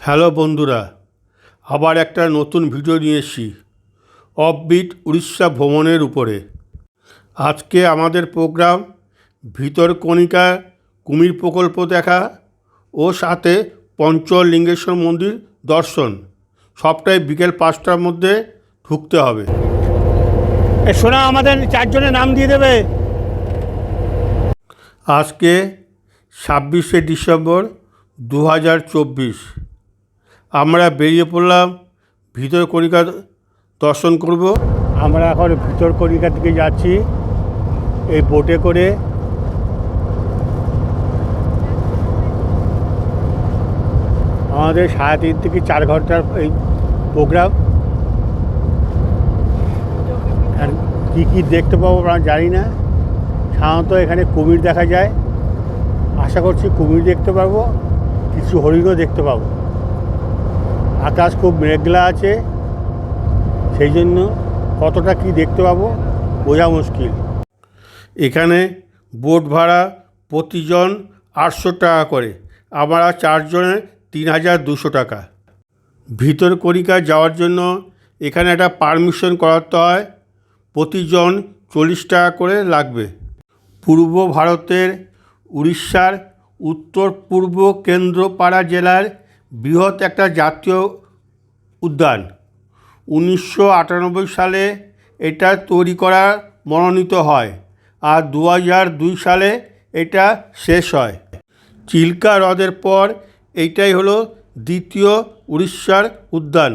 Hello বন্ধুরা আবার একটা নতুন ভিডিও নিয়ে এসেছি অফবিট উড়িষ্যা ভ্রমণের উপরে। আজকে আমাদের প্রোগ্রাম ভিতরকণিকা কুমির প্রকল্প দেখা ও সাথে পঞ্চলিঙ্গেশ্বর মন্দির দর্শন। সবটাই বিকেল পাঁচটার মধ্যে ঢুকতে হবে। শোনা আমাদের চারজনের নাম দিয়ে দেবে। আজকে ছাব্বিশে ডিসেম্বর দু হাজার চব্বিশ। আমরা বেরিয়ে পড়লাম, ভিতর ভিতরকণিকা দর্শন করব। আমরা এখন ভিতর কলিকার দিকে যাচ্ছি, এই বোটে করে। আমাদের সাড়ে তিন থেকে চার ঘণ্টার এই প্রোগ্রাম আর কী কী দেখতে পাবো আমরা জানি না। সাধারণত এখানে কুমির দেখা যায়। আশা করছি কুমির দেখতে পারব, কিছু হরিণও দেখতে পাবো। আকাশ খুব মেঘলা আছে, সেই জন্য কতটা কি দেখতে পাবো বোঝা মুশকিল। এখানে বোট ভাড়া প্রতিজন আটশো টাকা করে আমরা চারজনে তিন হাজার দুশো টাকা। ভিতরকণিকা যাওয়ার জন্য এখানে একটা পারমিশন করাতে হয়, প্রতিজন চল্লিশ টাকা করে লাগবে। পূর্ব ভারতের উড়িষ্যার উত্তর পূর্ব কেন্দ্রপাড়া জেলার বৃহৎ একটা জাতীয় উদ্যান। উনিশশো আটানব্বই সালে এটা তৈরি করা মনোনীত হয় আর দু দুই সালে এটা শেষ হয়। চিল্কা হ্রদের পর এইটাই হলো দ্বিতীয় উড়িষ্যার উদ্যান।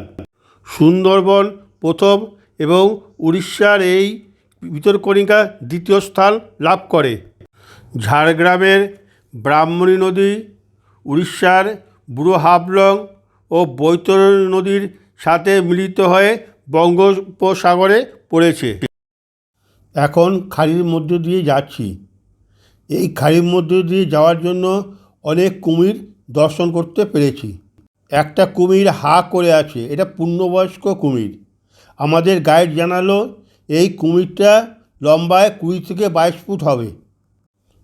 সুন্দরবন প্রথম এবং উড়িষ্যার এই ভিতরকণিকা দ্বিতীয় স্থান লাভ করে। ঝাড়গ্রামের ব্রাহ্মণী নদী উড়িষ্যার বুড়ো হাফলং ও বৈতরণী নদীর সাথে মিলিত হয়ে বঙ্গোপসাগরে পড়েছে। এখন খাড়ির মধ্য দিয়ে যাচ্ছি। এই খাড়ির মধ্য দিয়ে যাওয়ার জন্য অনেক কুমির দর্শন করতে পেরেছি। একটা কুমির হা করে আছে, এটা পূর্ণবয়স্ক কুমির। আমাদের গাইড জানালো, এই কুমিরটা লম্বায় কুড়ি থেকে বাইশ ফুট হবে।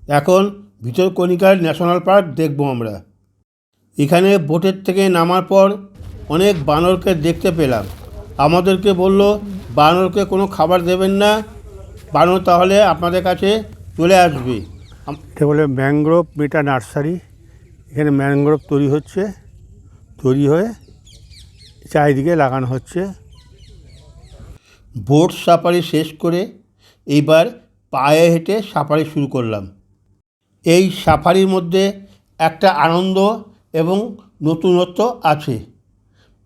এখন ভিতরকণিকার ন্যাশনাল পার্ক দেখব আমরা। এখানে বোটের থেকে নামার পর অনেক বানরকে দেখতে পেলাম। আমাদেরকে বলল বানরকে কোনো খাবার দেবেন না। বানর তাহলে আপনাদের কাছে চলে আসবে। এটা বলে ম্যানগ্রোভ মেটা নার্সারি। এখানে ম্যানগ্রোভ তৈরি হচ্ছে। তৈরি হয়ে চারিদিকে লাগানো হচ্ছে। বোট সাফারি শেষ করে এইবার পায়ে হেঁটে সাফারি শুরু করলাম। এই সাফারির মধ্যে একটা আনন্দ এবং নতুনত্ব আছে।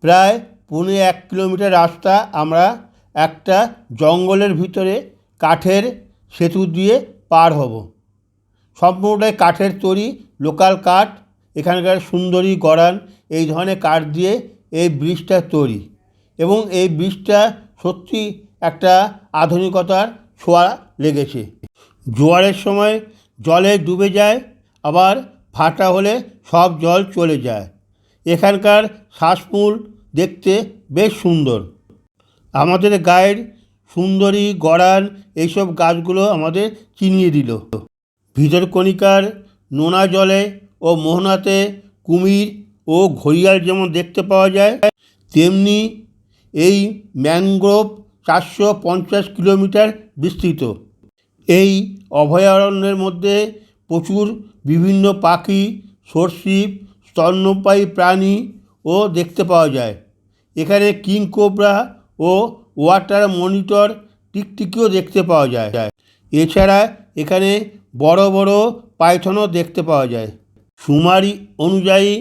প্রায় পৌনে এক কিলোমিটার রাস্তা আমরা একটা জঙ্গলের ভিতরে কাঠের সেতু দিয়ে পার হব। সম্পূর্ণটাই কাঠের তৈরি লোকাল কাঠ, এখানকার সুন্দরী গড়ান, এই ধরনের কাঠ দিয়ে এই ব্রিজটা তৈরি। এবং এই ব্রিজটা সত্যি একটা আধুনিকতার ছোঁয়া লেগেছে। জোয়ারের সময় জলে ডুবে যায়, আবার ভাটা হলে সব জল চলে যায়। এখানকার শ্বাসমূল দেখতে বেশ সুন্দর। আমাদের গায়ের সুন্দরী গড়ান এইসব গাছগুলো আমাদের চিনিয়ে দিল। ভিতরকণিকার নোনা জলে ও মোহনাতে কুমির ও ঘড়িয়াল যেমন দেখতে পাওয়া যায়, তেমনি এই ম্যানগ্রোভ চারশো পঞ্চাশ কিলোমিটার বিস্তৃত। এই অভয়ারণ্যের মধ্যে প্রচুর বিভিন্ন পাখি সরীসৃপ স্তন্যপায়ী প্রাণী ও দেখতে পাওয়া যায়। এখানে কিং কোবরা ও ওয়াটার মনিটর টিকটিকিও দেখতে পাওয়া যায়। এছাড়া এখানে বড় বড় পাইথনও দেখতে পাওয়া যায়। সুমারি অনুযায়ী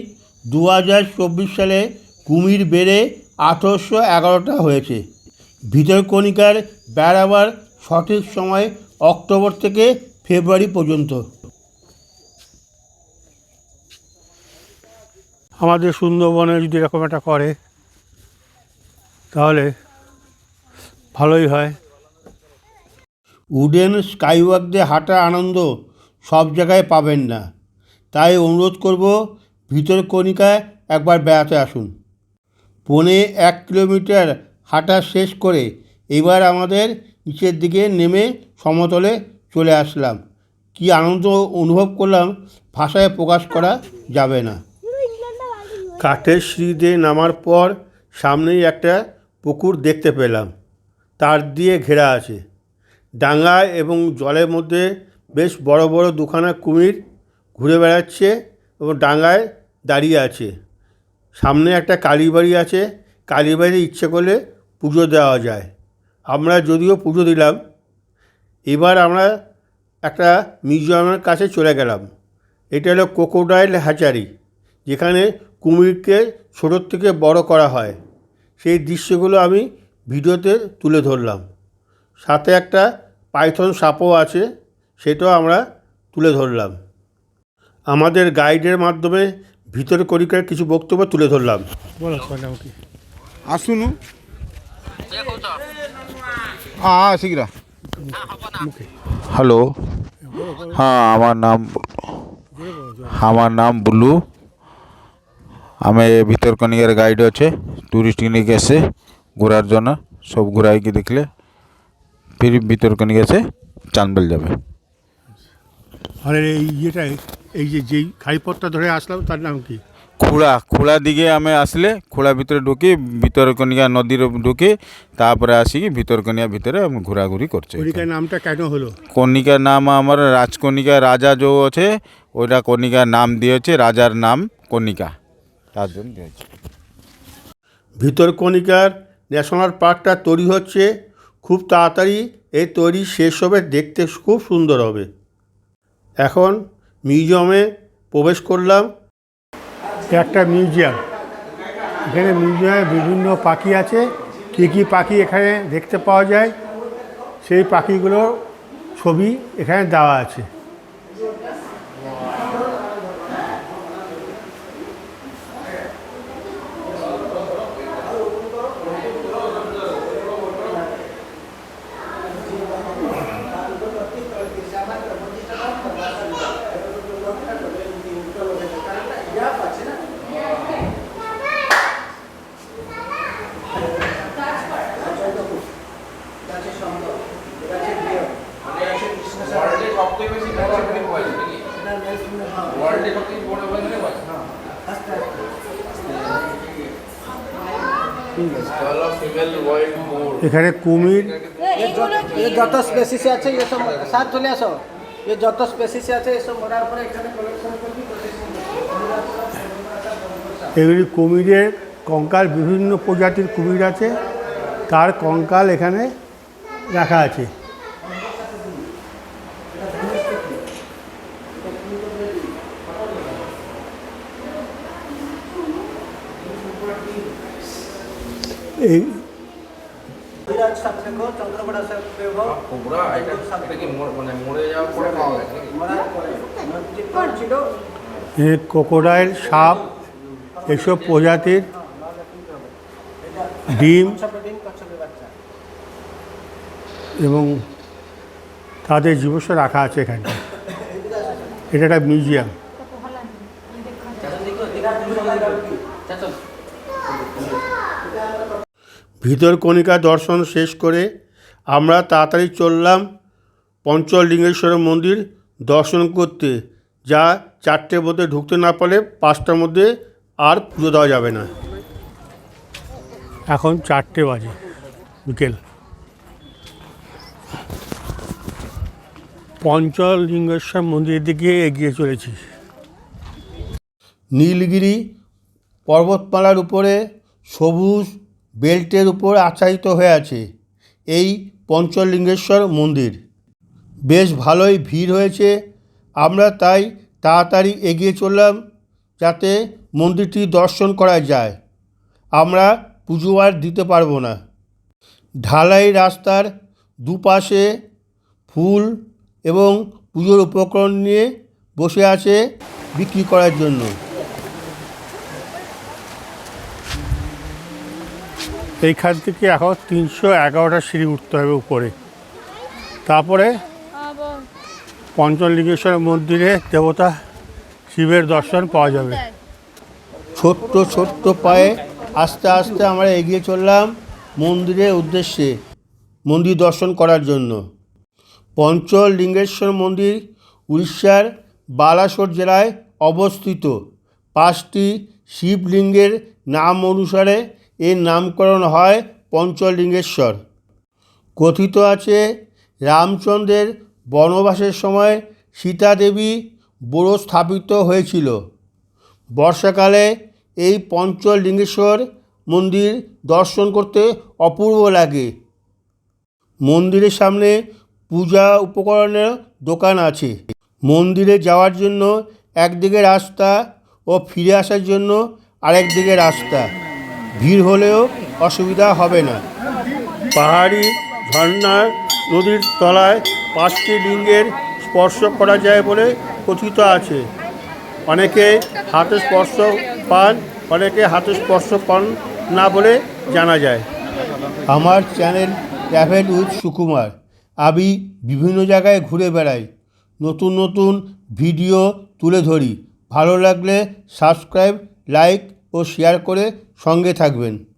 দু হাজার চব্বিশ সালে কুমির বেড়ে আঠেরোশো এগারোটা হয়েছে। ভিতরকণিকার বেড়াবার সঠিক সময় অক্টোবর থেকে ফেব্রুয়ারি পর্যন্ত। আমাদের সুন্দরবনে যদি এরকম একটা করে, তাহলে ভালোই হয়। উডেন স্কাইওয়াক দিয়ে হাঁটার আনন্দ সব জায়গায় পাবেন না। তাই অনুরোধ করব ভিতরকণিকায় একবার বেড়াতে আসুন। পৌনে এক কিলোমিটার হাঁটা শেষ করে এবার আমাদের নিচের দিকে নেমে সমতলে চলে আসলাম। কি আনন্দ অনুভব করলাম ভাষায় প্রকাশ করা যাবে না। কাঠের সিঁড়ি দিয়ে নামার পর সামনেই একটা পুকুর দেখতে পেলাম। তার দিয়ে ঘেরা আছে। ডাঙায় এবং জলের মধ্যে বেশ বড় বড় দুখানা কুমির ঘুরে বেড়াচ্ছে এবং ডাঙায় দাঁড়িয়ে আছে। সামনে একটা কালীবাড়ি আছে। কালীবাড়ি ইচ্ছে করলে পুজো দেওয়া যায়। আমরা যদিও পুজো দিলাম। এবার আমরা একটা মিউজিয়ামের কাছে চলে গেলাম। এটা হলো কোকোডাইল হ্যাচারি যেখানে কুমিরকে ছোটোর থেকে বড় করা হয়। সেই দৃশ্যগুলো আমি ভিডিওতে তুলে ধরলাম। সাথে একটা পাইথন সাপও আছে সেটাও আমরা তুলে ধরলাম। আমাদের গাইডের মাধ্যমে ভিতর করিকার কিছু বক্তব্য তুলে ধরলাম। আসুন। হ্যালো। হ্যাঁ আমার নাম আমার নাম বুলু। আমি ভিতরকনিকার গাইড আছে টুরিস্ট নিয়ে এসে ঘোরার জন্য সব ঘুরাইকে দেখলে ফির ভিতরকনিকা এসে চাঁদবেল যাবে। আর এই ইয়েটা এই যে যেই খাইপথটা ধরে আসলাম তার নাম কি? খুড়া খুড়া দিকে আমি আসলে খুড়া ভিতরে ঢুকি ভিতরকনিকা নদীর ঢুকি তারপরে আসিকি ভিতরকনিকা ভিতরে আমি ঘোরাঘুরি করছি। কণিকার নামটা কেন হলো? কণিকার নাম আমার রাজকণিকা রাজা যে আছে ওইটা কণিকার নাম দিয়েছে রাজার নাম কণিকা। তার জন্য ভিতরকণিকার ন্যাশনাল পার্কটা তৈরি হচ্ছে। খুব তাড়াতাড়ি এই তৈরি শেষ হবে, দেখতে খুব সুন্দর হবে। এখন মিউজিয়ামে প্রবেশ করলাম। একটা মিউজিয়াম। এখানে মিউজিয়ামে বিভিন্ন পাখি আছে। কী কী পাখি এখানে দেখতে পাওয়া যায়? সেই পাখিগুলোর ছবি এখানে দেওয়া আছে। এখানে কুমির ये जो ये যত স্পেসিস আছে ये সব সাত চলে আসো ये যত স্পেসিস আছে এসব মরার পরে এখানে কালেকশন করবি এগুলি কুমিরের কঙ্কাল বিভিন্ন প্রজাতির কুমির আছে তার কঙ্কাল এখানে রাখা আছে এই এটা কি মানে মরে যাওয়ার পরে পাওয়া ক্রোকোডাইল সাপ এসব প্রজাতির ডিম এবং তাদের জীবস্ব রাখা আছে এখানে। এটা একটা মিউজিয়াম। ভিতরকণিকা দর্শন শেষ করে আমরা তাড়াতাড়ি চললাম পঞ্চলিঙ্গেশ্বর মন্দির দর্শন করতে যা চারটের মধ্যে ঢুকতে না পারলে পাঁচটার মধ্যে আর পুজো দেওয়া যাবে না। এখন চারটে বাজে বিকেল। পঞ্চলিঙ্গেশ্বর মন্দিরের দিকে এগিয়ে চলেছি। নীলগিরি পর্বতমালার উপরে সবুজ বেল্টের উপর আচ্ছাদিত হয়ে আছে এই পঞ্চলিঙ্গেশ্বর মন্দির। বেশ ভালোই ভিড় হয়েছে। আমরা তাই তাড়াতাড়ি এগিয়ে চললাম যাতে মন্দিরটি দর্শন করা যায়। আমরা পুজো আর দিতে পারব না। ঢালাই রাস্তার দুপাশে ফুল এবং পুজোর উপকরণ নিয়ে বসে আছে বিক্রি করার জন্য। এইখান থেকে এখন তিনশো এগারোটা সিঁড়ি উঠতে হবে উপরে। তারপরে পঞ্চলিঙ্গেশ্বর মন্দিরে দেবতা শিবের দর্শন পাওয়া যাবে। ছোট্ট ছোট্ট পায়ে আস্তে আস্তে আমরা এগিয়ে চললাম মন্দিরের উদ্দেশ্যে, মন্দির দর্শন করার জন্য। পঞ্চলিঙ্গেশ্বর মন্দির উড়িষ্যার বালাসোর জেলায় অবস্থিত। পাঁচটি শিবলিঙ্গের নাম অনুসারে এর নামকরণ হয় পঞ্চলিঙ্গেশ্বর। কথিত আছে রামচন্দ্রের বনবাসের সময় সীতা দেবী বোরো স্থাপিত হয়েছিল। বর্ষাকালে এই পঞ্চলিঙ্গেশ্বর মন্দির দর্শন করতে অপূর্ব লাগে। মন্দিরের সামনে পূজা উপকরণের দোকান আছে। মন্দিরে যাওয়ার জন্য একদিকে রাস্তা ও ফিরে আসার জন্য আরেক দিকে রাস্তা। ভিড় হলেও অসুবিধা হবে না। পাহাড়ি ঝর্ণা নদীর তলায় পাঁচটি লিঙ্গের স্পর্শ করা যায় বলে কথিত আছে। অনেকে হাতে স্পর্শ পান অনেকে হাতে স্পর্শ পান না বলে জানা যায়। আমার চ্যানেল ট্রাভেল উইথ সুকুমার। আমি বিভিন্ন জায়গায় ঘুরে বেড়াই। নতুন নতুন ভিডিও তুলে ধরি। ভালো লাগলে সাবস্ক্রাইব লাইক ও শেয়ার করে সঙ্গে থাকবেন।